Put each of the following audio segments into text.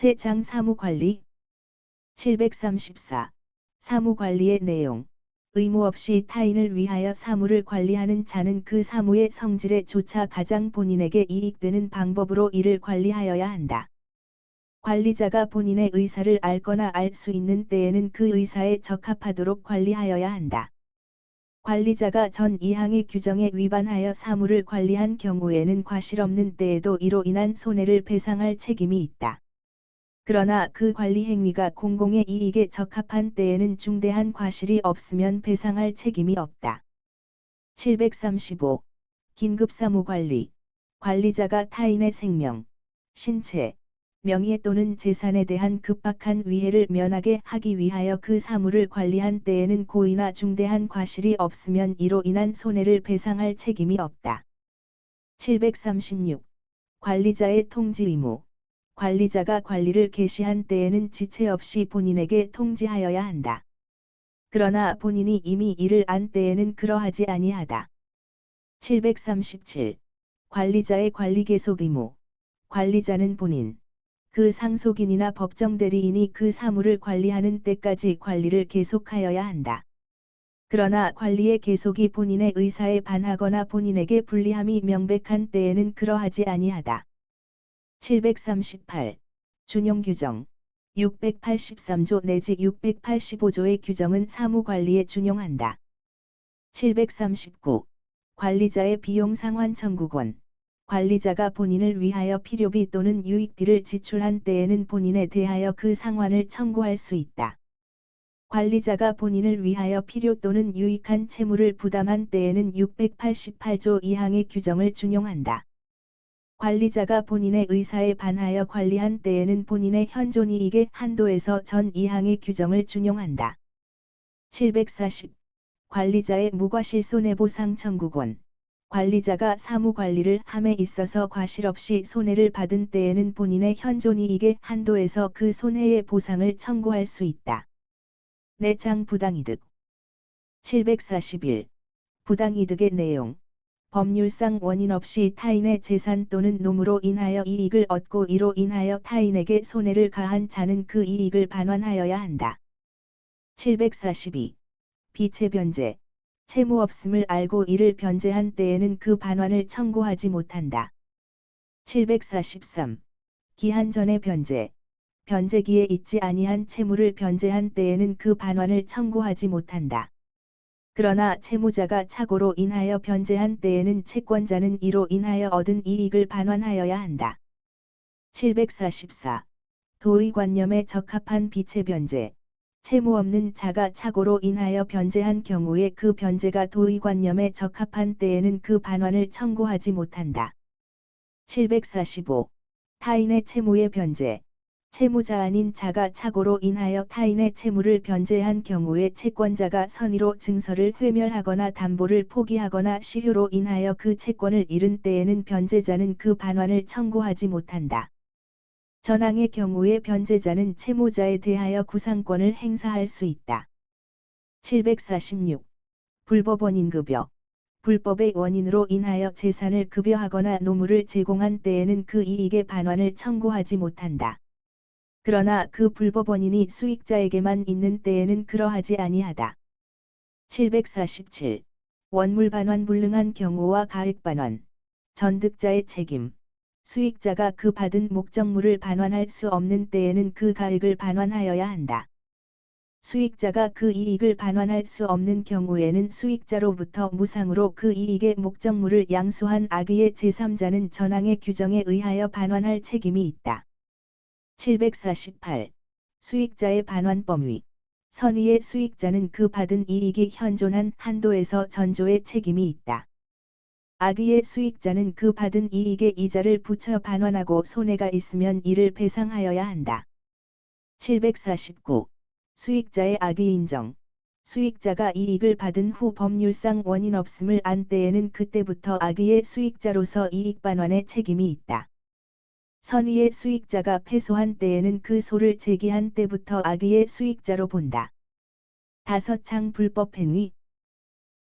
세장 사무관리 734. 사무관리의 내용 의무 없이 타인을 위하여 사무를 관리하는 자는 그 사무의 성질에 조차 가장 본인에게 이익되는 방법으로 이를 관리하여야 한다. 관리자가 본인의 의사를 알거나 알 수 있는 때에는 그 의사에 적합하도록 관리하여야 한다. 관리자가 전 이항의 규정에 위반하여 사무를 관리한 경우에는 과실 없는 때에도 이로 인한 손해를 배상할 책임이 있다. 그러나 그 관리 행위가 공공의 이익에 적합한 때에는 중대한 과실이 없으면 배상할 책임이 없다. 735. 긴급사무관리. 관리자가 타인의 생명, 신체, 명예 또는 재산에 대한 급박한 위해를 면하게 하기 위하여 그 사무를 관리한 때에는 고의나 중대한 과실이 없으면 이로 인한 손해를 배상할 책임이 없다. 736. 관리자의 통지 의무. 관리자가 관리를 개시한 때에는 지체 없이 본인에게 통지하여야 한다. 그러나 본인이 이미 이를 안 때에는 그러하지 아니하다. 737. 관리자의 관리 계속 의무. 관리자는 본인, 그 상속인이나 법정 대리인이 그 사무를 관리하는 때까지 관리를 계속하여야 한다. 그러나 관리의 계속이 본인의 의사에 반하거나 본인에게 불리함이 명백한 때에는 그러하지 아니하다. 738. 준용 규정 683조 내지 685조의 규정은 사무 관리에 준용한다. 739. 관리자의 비용 상환 청구권 관리자가 본인을 위하여 필요비 또는 유익비를 지출한 때에는 본인에 대하여 그 상환을 청구할 수 있다. 관리자가 본인을 위하여 필요 또는 유익한 채무를 부담한 때에는 688조 이항의 규정을 준용한다. 관리자가 본인의 의사에 반하여 관리한 때에는 본인의 현존이익의 한도에서 전 이항의 규정을 준용한다. 740. 관리자의 무과실 손해보상 청구권. 관리자가 사무관리를 함에 있어서 과실 없이 손해를 받은 때에는 본인의 현존이익의 한도에서 그 손해의 보상을 청구할 수 있다. 내장 부당이득 741. 부당이득의 내용 법률상 원인 없이 타인의 재산 또는 노무로 인하여 이익을 얻고 이로 인하여 타인에게 손해를 가한 자는 그 이익을 반환하여야 한다. 742. 비체 변제. 채무 없음을 알고 이를 변제한 때에는 그 반환을 청구하지 못한다. 743. 기한 전의 변제. 변제기에 있지 아니한 채무를 변제한 때에는 그 반환을 청구하지 못한다. 그러나 채무자가 착오로 인하여 변제한 때에는 채권자는 이로 인하여 얻은 이익을 반환하여야 한다. 744. 도의관념에 적합한 비체 변제. 채무 없는 자가 착오로 인하여 변제한 경우에 그 변제가 도의관념에 적합한 때에는 그 반환을 청구하지 못한다. 745. 타인의 채무의 변제. 채무자 아닌 자가 착오로 인하여 타인의 채무를 변제한 경우에 채권자가 선의로 증서를 회멸하거나 담보를 포기하거나 실효로 인하여 그 채권을 잃은 때에는 변제자는 그 반환을 청구하지 못한다. 전항의 경우에 변제자는 채무자에 대하여 구상권을 행사할 수 있다. 746. 불법 원인 급여 불법의 원인으로 인하여 재산을 급여하거나 노무를 제공한 때에는 그 이익의 반환을 청구하지 못한다. 그러나 그 불법 원인이 수익자에게만 있는 때에는 그러하지 아니하다. 747. 원물 반환 불능한 경우와 가액 반환. 전득자의 책임. 수익자가 그 받은 목적물을 반환할 수 없는 때에는 그 가액을 반환하여야 한다. 수익자가 그 이익을 반환할 수 없는 경우에는 수익자로부터 무상으로 그 이익의 목적물을 양수한 악의의 제3자는 전항의 규정에 의하여 반환할 책임이 있다. 748. 수익자의 반환 범위. 선의의 수익자는 그 받은 이익이 현존한 한도에서 전조의 책임이 있다. 악의의 수익자는 그 받은 이익의 이자를 붙여 반환하고 손해가 있으면 이를 배상하여야 한다. 749. 수익자의 악의 인정. 수익자가 이익을 받은 후 법률상 원인 없음을 안 때에는 그때부터 악의의 수익자로서 이익 반환의 책임이 있다. 선의의 수익자가 패소한 때에는 그 소를 제기한 때부터 악의의 수익자로 본다. 다섯 창 불법행위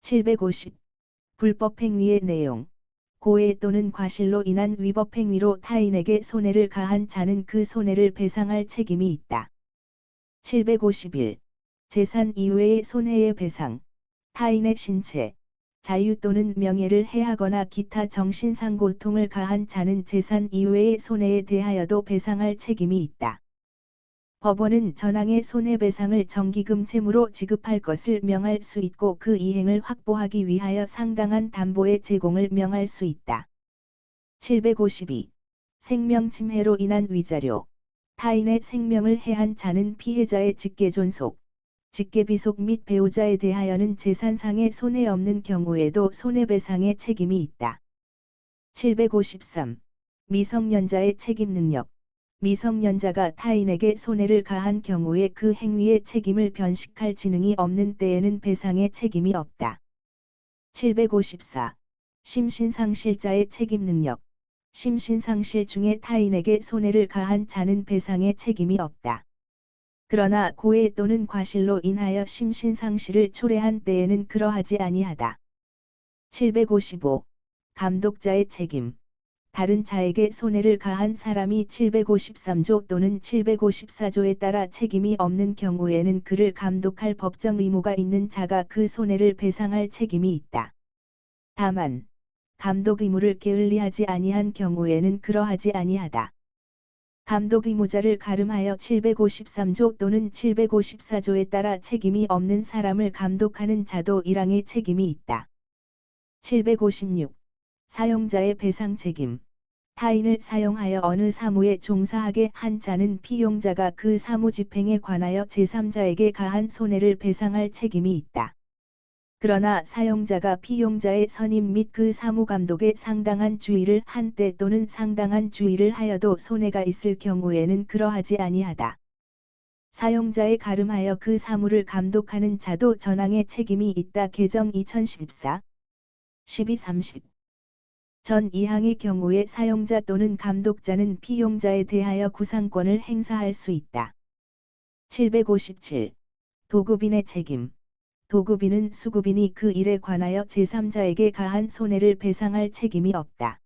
750 불법행위의 내용 고해 또는 과실로 인한 위법행위로 타인에게 손해를 가한 자는 그 손해를 배상할 책임이 있다. 751. 재산 이외의 손해의 배상. 타인의 신체, 자유 또는 명예를 해하거나 기타 정신상 고통을 가한 자는 재산 이외의 손해에 대하여도 배상할 책임이 있다. 법원은 전항의 손해배상을 정기금 채무로 지급할 것을 명할 수 있고 그 이행을 확보하기 위하여 상당한 담보의 제공을 명할 수 있다. 752. 생명 침해로 인한 위자료. 타인의 생명을 해한 자는 피해자의 직계 존속, 직계비속 및 배우자에 대하여는 재산상의 손해 없는 경우에도 손해배상의 책임이 있다. 753. 미성년자의 책임 능력. 미성년자가 타인에게 손해를 가한 경우에 그 행위의 책임을 변식할 지능이 없는 때에는 배상의 책임이 없다. 754. 심신상실자의 책임 능력. 심신상실 중에 타인에게 손해를 가한 자는 배상의 책임이 없다. 그러나 고해 또는 과실로 인하여 심신상실을 초래한 때에는 그러하지 아니하다. 755. 감독자의 책임. 다른 자에게 손해를 가한 사람이 753조 또는 754조에 따라 책임이 없는 경우에는 그를 감독할 법정 의무가 있는 자가 그 손해를 배상할 책임이 있다. 다만 감독 의무를 게을리하지 아니한 경우에는 그러하지 아니하다. 감독 의무자를 가름하여 753조 또는 754조에 따라 책임이 없는 사람을 감독하는 자도 일항의 책임이 있다. 756. 사용자의 배상 책임. 타인을 사용하여 어느 사무에 종사하게 한 자는 피용자가 그 사무 집행에 관하여 제3자에게 가한 손해를 배상할 책임이 있다. 그러나 사용자가 피용자의 선임 및 그 사무 감독에 상당한 주의를 한때 또는 상당한 주의를 하여도 손해가 있을 경우에는 그러하지 아니하다. 사용자의 가름하여 그 사무를 감독하는 자도 전항의 책임이 있다. 개정 2014 1230 전 2항의 경우에 사용자 또는 감독자는 피용자에 대하여 구상권을 행사할 수 있다. 757. 도급인의 책임. 도급인은 수급인이 그 일에 관하여 제3자에게 가한 손해를 배상할 책임이 없다.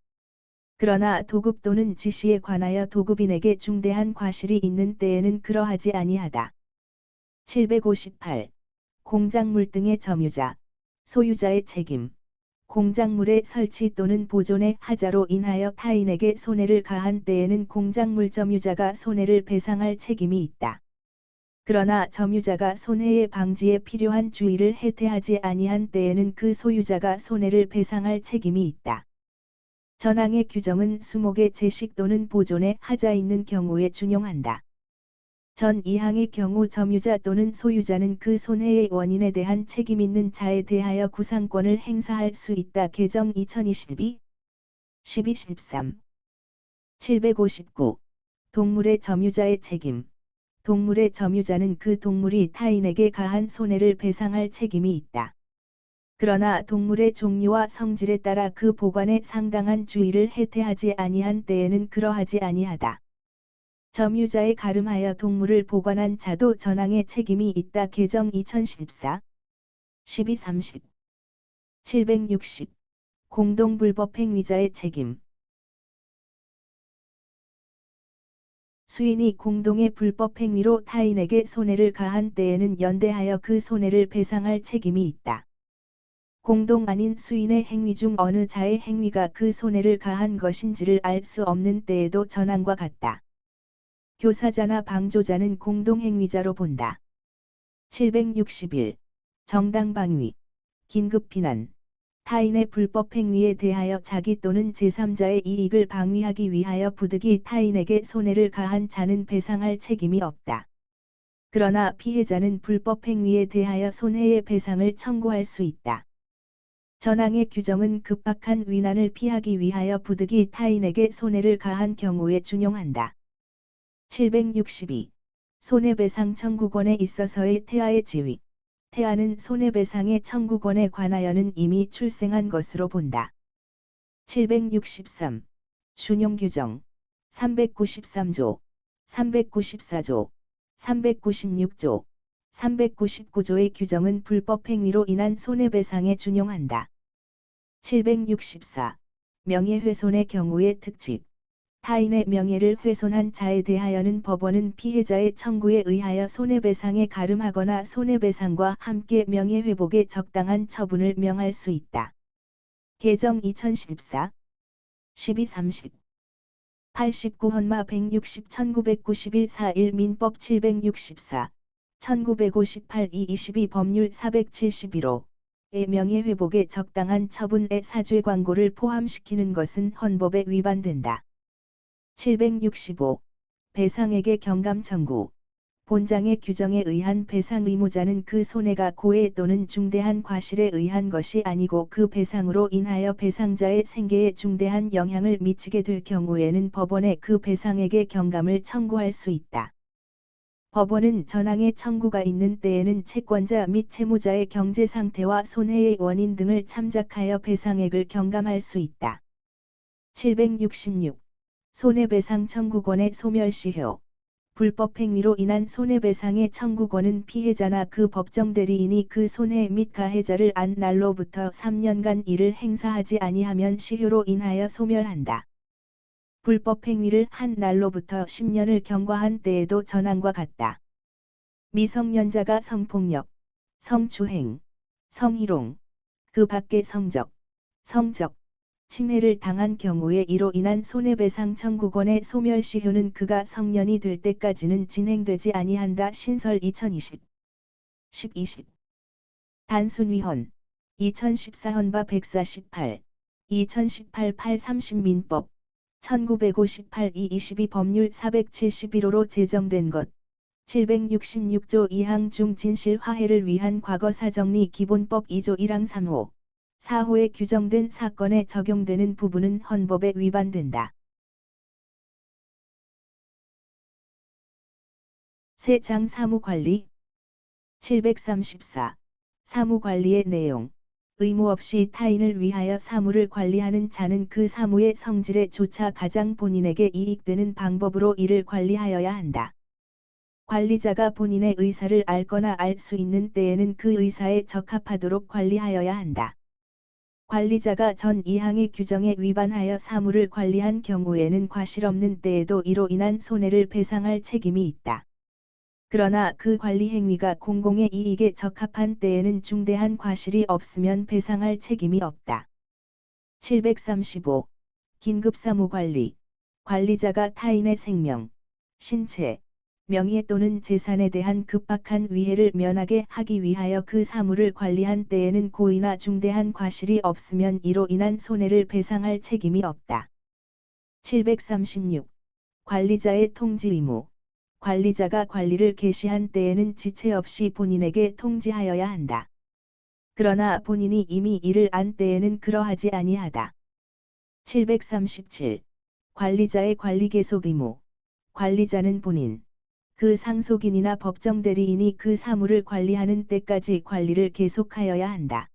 그러나 도급 또는 지시에 관하여 도급인에게 중대한 과실이 있는 때에는 그러하지 아니하다. 758. 공작물 등의 점유자, 소유자의 책임. 공작물의 설치 또는 보존의 하자로 인하여 타인에게 손해를 가한 때에는 공작물 점유자가 손해를 배상할 책임이 있다. 그러나 점유자가 손해의 방지에 필요한 주의를 해태하지 아니한 때에는 그 소유자가 손해를 배상할 책임이 있다. 전항의 규정은 수목의 제식 또는 보존의 하자 있는 경우에 준용한다. 전 2항의 경우 점유자 또는 소유자는 그 손해의 원인에 대한 책임 있는 자에 대하여 구상권을 행사할 수 있다. 개정 2022 12.13 759 동물의 점유자의 책임 동물의 점유자는 그 동물이 타인에게 가한 손해를 배상할 책임이 있다. 그러나 동물의 종류와 성질에 따라 그 보관에 상당한 주의를 해태하지 아니한 때에는 그러하지 아니하다. 점유자의 가름하여 동물을 보관한 자도 전항의 책임이 있다. 개정 2014 1230 760 공동불법행위자의 책임 수인이 공동의 불법 행위로 타인에게 손해를 가한 때에는 연대하여 그 손해를 배상할 책임이 있다. 공동 아닌 수인의 행위 중 어느 자의 행위가 그 손해를 가한 것인지를 알 수 없는 때에도 전항과 같다. 교사자나 방조자는 공동행위자로 본다. 761. 정당방위. 긴급비난. 타인의 불법 행위에 대하여 자기 또는 제3자의 이익을 방위하기 위하여 부득이 타인에게 손해를 가한 자는 배상할 책임이 없다. 그러나 피해자는 불법 행위에 대하여 손해의 배상을 청구할 수 있다. 전항의 규정은 급박한 위난을 피하기 위하여 부득이 타인에게 손해를 가한 경우에 준용한다. 762. 손해배상 청구권에 있어서의 태아의 지위. 태아는 손해배상의 청구권에 관하여는 이미 출생한 것으로 본다. 763. 준용규정 393조, 394조, 396조, 399조의 규정은 불법 행위로 인한 손해배상에 준용한다. 764. 명예훼손의 경우의 특칙. 타인의 명예를 훼손한 자에 대하여는 법원은 피해자의 청구에 의하여 손해배상에 가름하거나 손해배상과 함께 명예회복에 적당한 처분을 명할 수 있다. 개정 2014 1230 89헌마 160 1991 41 민법 764 1958 222 법률 471호 의 명예회복에 적당한 처분의 사죄 광고를 포함시키는 것은 헌법에 위반된다. 765. 배상에게 경감 청구. 본장의 규정에 의한 배상 의무자는 그 손해가 고해 또는 중대한 과실에 의한 것이 아니고 그 배상으로 인하여 배상자의 생계에 중대한 영향을 미치게 될 경우에는 법원에 그 배상에게 경감을 청구할 수 있다. 법원은 전항의 청구가 있는 때에는 채권자 및 채무자의 경제 상태와 손해의 원인 등을 참작하여 배상액을 경감할 수 있다. 766. 손해배상 청구권의 소멸시효 불법 행위로 인한 손해배상의 청구권은 피해자나 그 법정 대리인이 그 손해 및 가해자를 안 날로부터 3년간 이를 행사하지 아니하면 시효로 인하여 소멸한다. 불법 행위를 한 날로부터 10년을 경과한 때에도 전항과 같다. 미성년자가 성폭력, 성추행, 성희롱, 그 밖의 성적, 성적, 침해를 당한 경우에 이로 인한 손해배상 청구권의 소멸시효는 그가 성년이 될 때까지는 진행되지 아니한다. 신설 2020 1020 단순위헌. 2014헌바 148 2018 830 민법. 1958 222 법률 471호로 제정된 것. 766조 2항 중 진실 화해를 위한 과거 사정리 기본법 2조 1항 3호 4호에 규정된 사건에 적용되는 부분은 헌법에 위반된다. 세장 사무관리 734. 사무관리의 내용 의무 없이 타인을 위하여 사무를 관리하는 자는 그 사무의 성질에 조차 가장 본인에게 이익되는 방법으로 이를 관리하여야 한다. 관리자가 본인의 의사를 알거나 알 수 있는 때에는 그 의사에 적합하도록 관리하여야 한다. 관리자가 전 2항의 규정에 위반하여 사무를 관리한 경우에는 과실 없는 때에도 이로 인한 손해를 배상할 책임이 있다. 그러나 그 관리 행위가 공공의 이익에 적합한 때에는 중대한 과실이 없으면 배상할 책임이 없다. 735. 긴급사무관리. 관리자가 타인의 생명, 신체, 명예 또는 재산에 대한 급박한 위해를 면하게 하기 위하여 그 사물을 관리한 때에는 고의나 중대한 과실이 없으면 이로 인한 손해를 배상할 책임이 없다. 736. 관리자의 통지 의무. 관리자가 관리를 개시한 때에는 지체 없이 본인에게 통지하여야 한다. 그러나 본인이 이미 이를 안 때에는 그러하지 아니하다. 737. 관리자의 관리 계속 의무. 관리자는 본인, 그 상속인이나 법정 대리인이 그 사물을 관리하는 때까지 관리를 계속하여야 한다.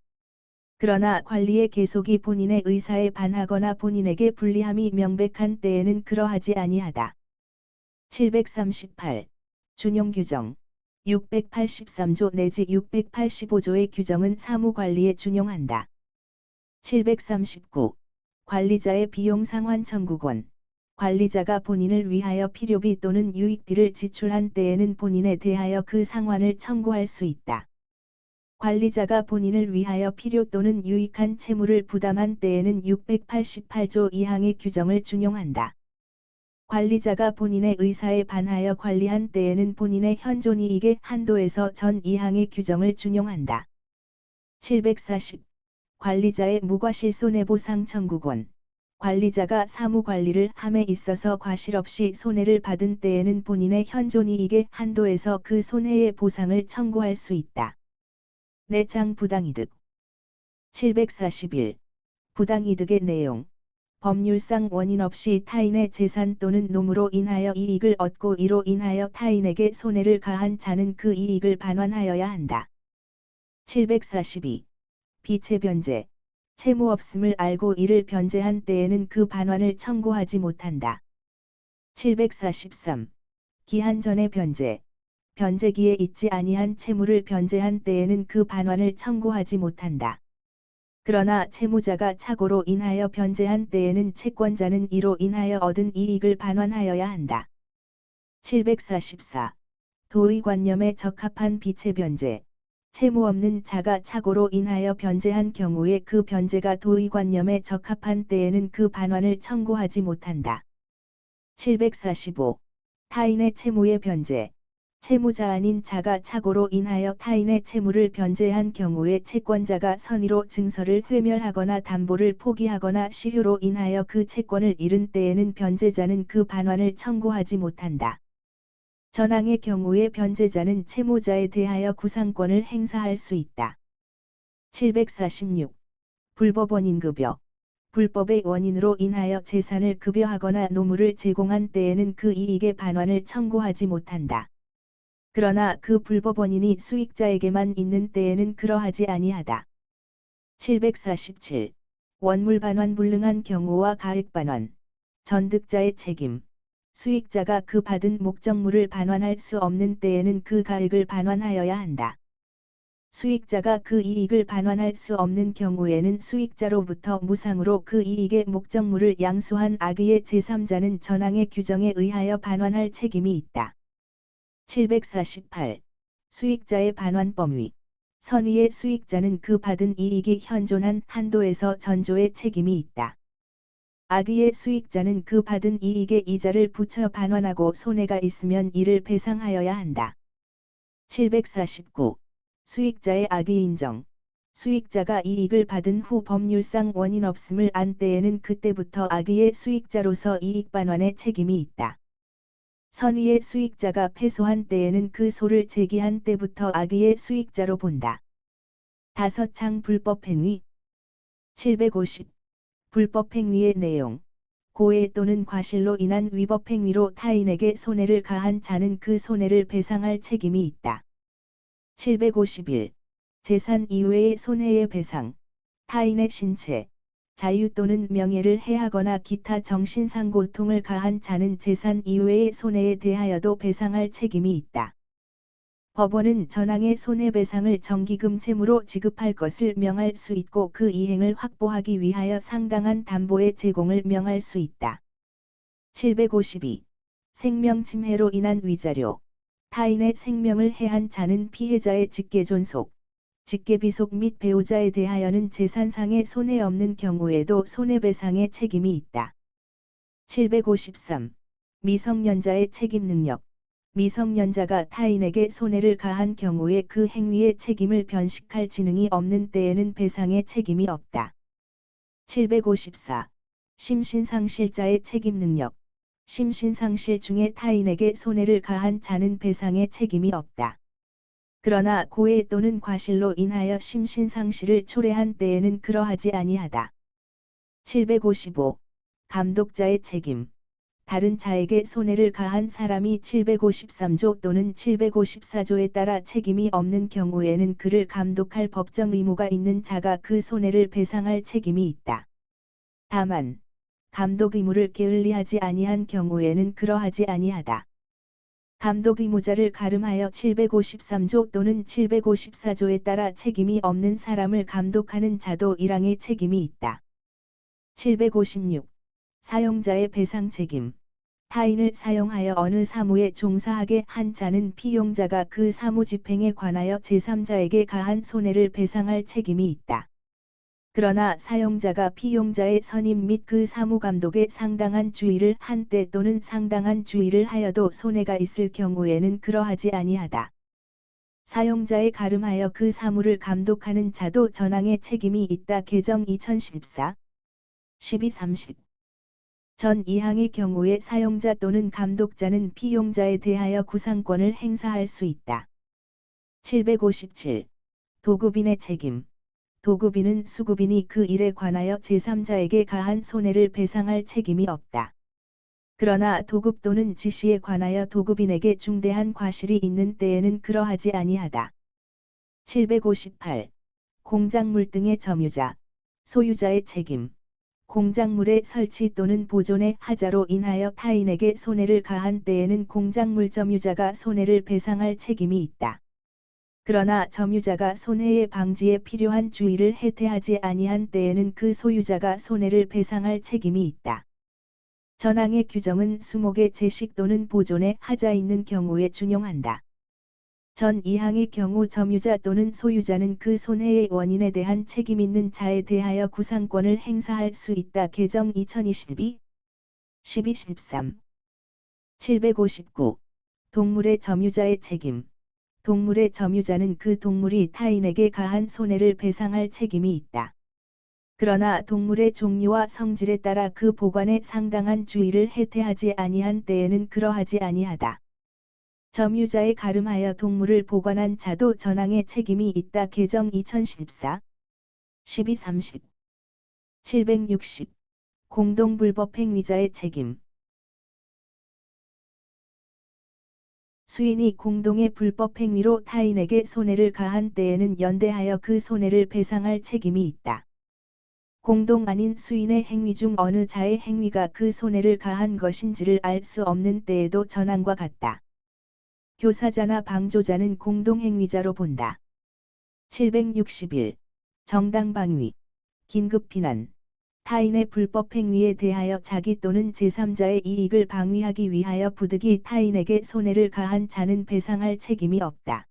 그러나 관리의 계속이 본인의 의사에 반하거나 본인에게 불리함이 명백한 때에는 그러하지 아니하다. 738. 준용 규정 683조 내지 685조의 규정은 사무관리에 준용한다. 739. 관리자의 비용 상환 청구권 관리자가 본인을 위하여 필요비 또는 유익비를 지출한 때에는 본인에 대하여 그 상환을 청구할 수 있다. 관리자가 본인을 위하여 필요 또는 유익한 채무를 부담한 때에는 688조 2항의 규정을 준용한다. 관리자가 본인의 의사에 반하여 관리한 때에는 본인의 현존이익의 한도에서 전 2항의 규정을 준용한다. 740. 관리자의 무과실 손해보상 청구권 관리자가 사무 관리를 함에 있어서 과실 없이 손해를 받은 때에는 본인의 현존이익의 한도에서 그 손해의 보상을 청구할 수 있다. 내장 부당이득 741. 부당이득의 내용 법률상 원인 없이 타인의 재산 또는 노무로 인하여 이익을 얻고 이로 인하여 타인에게 손해를 가한 자는 그 이익을 반환하여야 한다. 742. 비체 변제 채무 없음을 알고 이를 변제한 때에는 그 반환을 청구하지 못한다. 743. 기한 전의 변제. 변제기에 있지 아니한 채무를 변제한 때에는 그 반환을 청구하지 못한다. 그러나 채무자가 착오로 인하여 변제한 때에는 채권자는 이로 인하여 얻은 이익을 반환하여야 한다. 744. 도의관념에 적합한 비체 변제. 채무 없는 자가 착오로 인하여 변제한 경우에 그 변제가 도의관념에 적합한 때에는 그 반환을 청구하지 못한다. 745. 타인의 채무의 변제. 채무자 아닌 자가 착오로 인하여 타인의 채무를 변제한 경우에 채권자가 선의로 증서를 회멸하거나 담보를 포기하거나 시효로 인하여 그 채권을 잃은 때에는 변제자는 그 반환을 청구하지 못한다. 전항의 경우에 변제자는 채무자에 대하여 구상권을 행사할 수 있다. 746. 불법 원인 급여. 불법의 원인으로 인하여 재산을 급여하거나 노무를 제공한 때에는 그 이익의 반환을 청구하지 못한다. 그러나 그 불법 원인이 수익자에게만 있는 때에는 그러하지 아니하다. 747. 원물 반환 불능한 경우와 가액 반환. 전득자의 책임. 수익자가 그 받은 목적물을 반환할 수 없는 때에는 그 가액을 반환하여야 한다. 수익자가 그 이익을 반환할 수 없는 경우에는 수익자로부터 무상으로 그 이익의 목적물을 양수한 악의의 제3자는 전항의 규정에 의하여 반환할 책임이 있다. 748. 수익자의 반환 범위. 선의의 수익자는 그 받은 이익이 현존한 한도에서 전조의 책임이 있다. 악의의 수익자는 그 받은 이익의 이자를 붙여 반환하고 손해가 있으면 이를 배상하여야 한다. 749. 수익자의 악의 인정. 수익자가 이익을 받은 후 법률상 원인 없음을 안 때에는 그때부터 악의의 수익자로서 이익 반환의 책임이 있다. 선의의 수익자가 패소한 때에는 그 소를 제기한 때부터 악의의 수익자로 본다. 다섯 창 불법 행위 750 불법행위의 내용 고해 또는 과실로 인한 위법행위로 타인에게 손해를 가한 자는 그 손해를 배상할 책임이 있다. 751. 재산 이외의 손해의 배상 타인의 신체, 자유 또는 명예를 해하거나 기타 정신상 고통을 가한 자는 재산 이외의 손해에 대하여도 배상할 책임이 있다. 법원은 전항의 손해배상을 정기금 채무로 지급할 것을 명할 수 있고 그 이행을 확보하기 위하여 상당한 담보의 제공을 명할 수 있다. 752. 생명 침해로 인한 위자료. 타인의 생명을 해한 자는 피해자의 직계존속, 직계비속 및 배우자에 대하여는 재산상의 손해 없는 경우에도 손해배상의 책임이 있다. 753. 미성년자의 책임 능력. 미성년자가 타인에게 손해를 가한 경우에 그 행위의 책임을 변식할 지능이 없는 때에는 배상의 책임이 없다. 754. 심신상실자의 책임 능력. 심신상실 중에 타인에게 손해를 가한 자는 배상의 책임이 없다. 그러나 고해 또는 과실로 인하여 심신상실을 초래한 때에는 그러하지 아니하다. 755. 감독자의 책임. 다른 자에게 손해를 가한 사람이 753조 또는 754조에 따라 책임이 없는 경우에는 그를 감독할 법정 의무가 있는 자가 그 손해를 배상할 책임이 있다. 다만 감독 의무를 게을리하지 아니한 경우에는 그러하지 아니하다. 감독 의무자를 가름하여 753조 또는 754조에 따라 책임이 없는 사람을 감독하는 자도 1항의 책임이 있다. 756. 사용자의 배상 책임. 타인을 사용하여 어느 사무에 종사하게 한 자는 피용자가 그 사무 집행에 관하여 제3자에게 가한 손해를 배상할 책임이 있다. 그러나 사용자가 피용자의 선임 및 그 사무감독에 상당한 주의를 한 때 또는 상당한 주의를 하여도 손해가 있을 경우에는 그러하지 아니하다. 사용자에 가름하여 그 사무를 감독하는 자도 전항의 책임이 있다. 개정 2014 1230 전 2항의 경우에 사용자 또는 감독자는 피용자에 대하여 구상권을 행사할 수 있다. 757. 도급인의 책임. 도급인은 수급인이 그 일에 관하여 제3자에게 가한 손해를 배상할 책임이 없다. 그러나 도급 또는 지시에 관하여 도급인에게 중대한 과실이 있는 때에는 그러하지 아니하다. 758. 공작물 등의 점유자, 소유자의 책임. 공작물의 설치 또는 보존의 하자로 인하여 타인에게 손해를 가한 때에는 공작물 점유자가 손해를 배상할 책임이 있다. 그러나 점유자가 손해의 방지에 필요한 주의를 해태하지 아니한 때에는 그 소유자가 손해를 배상할 책임이 있다. 전항의 규정은 수목의 제식 또는 보존에 하자 있는 경우에 준용한다. 전 2항의 경우 점유자 또는 소유자는 그 손해의 원인에 대한 책임 있는 자에 대하여 구상권을 행사할 수 있다. 개정 2022 1213 759 동물의 점유자의 책임 동물의 점유자는 그 동물이 타인에게 가한 손해를 배상할 책임이 있다. 그러나 동물의 종류와 성질에 따라 그 보관에 상당한 주의를 해태하지 아니한 때에는 그러하지 아니하다. 점유자에 가름하여 동물을 보관한 자도 전항의 책임이 있다. 개정 2014 1230 760 공동불법행위자의 책임 수인이 공동의 불법 행위로 타인에게 손해를 가한 때에는 연대하여 그 손해를 배상할 책임이 있다. 공동 아닌 수인의 행위 중 어느 자의 행위가 그 손해를 가한 것인지를 알 수 없는 때에도 전항과 같다. 교사자나 방조자는 공동행위자로 본다. 761. 정당방위. 긴급비난. 타인의 불법 행위에 대하여 자기 또는 제3자의 이익을 방위하기 위하여 부득이 타인에게 손해를 가한 자는 배상할 책임이 없다.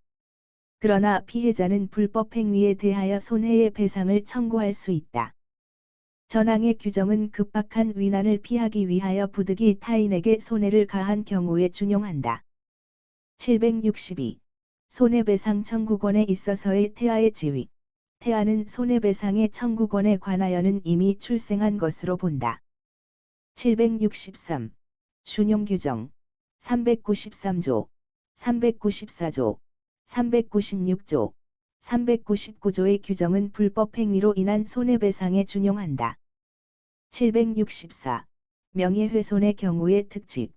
그러나 피해자는 불법 행위에 대하여 손해의 배상을 청구할 수 있다. 전항의 규정은 급박한 위난을 피하기 위하여 부득이 타인에게 손해를 가한 경우에 준용한다. 762. 손해배상 청구권에 있어서의 태아의 지위 태아는 손해배상의 청구권에 관하여는 이미 출생한 것으로 본다. 763. 준용규정 393조 394조 396조 399조의 규정은 불법 행위로 인한 손해배상에 준용한다. 764. 명예훼손의 경우의 특칙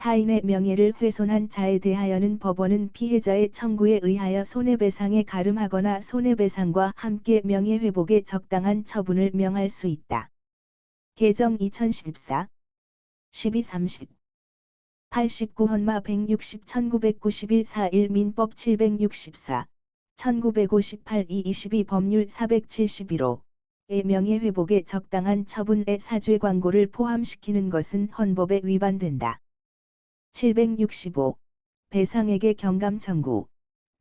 타인의 명예를 훼손한 자에 대하여는 법원은 피해자의 청구에 의하여 손해배상에 가름하거나 손해배상과 함께 명예회복에 적당한 처분을 명할 수 있다. 개정 2014 1230 89헌마 160 1991 41 민법 764 1958 222 법률 471호 의 명예회복에 적당한 처분의 사죄 광고를 포함시키는 것은 헌법에 위반된다. 765. 배상에게 경감 청구.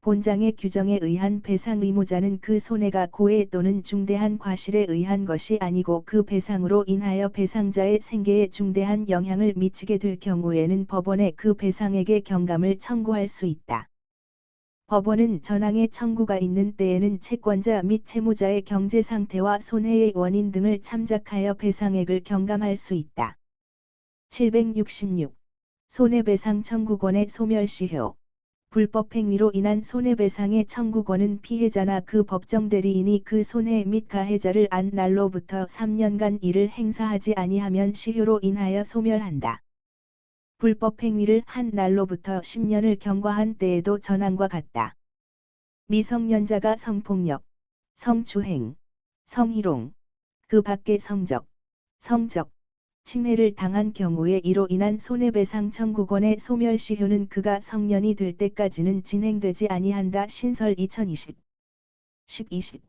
본장의 규정에 의한 배상 의무자는 그 손해가 고해 또는 중대한 과실에 의한 것이 아니고 그 배상으로 인하여 배상자의 생계에 중대한 영향을 미치게 될 경우에는 법원에 그 배상에게 경감을 청구할 수 있다. 법원은 전항의 청구가 있는 때에는 채권자 및 채무자의 경제 상태와 손해의 원인 등을 참작하여 배상액을 경감할 수 있다. 766. 손해배상 청구권의 소멸시효 불법 행위로 인한 손해배상의 청구권은 피해자나 그 법정 대리인이 그 손해 및 가해자를 안 날로부터 3년간 이를 행사하지 아니하면 시효로 인하여 소멸한다. 불법 행위를 한 날로부터 10년을 경과한 때에도 전환과 같다. 미성년자가 성폭력, 성추행, 성희롱, 그 밖의 성적, 성적, 침해를 당한 경우에 이로 인한 손해배상 청구권의 소멸 시효는 그가 성년이 될 때까지는 진행되지 아니한다. 신설 2020 1020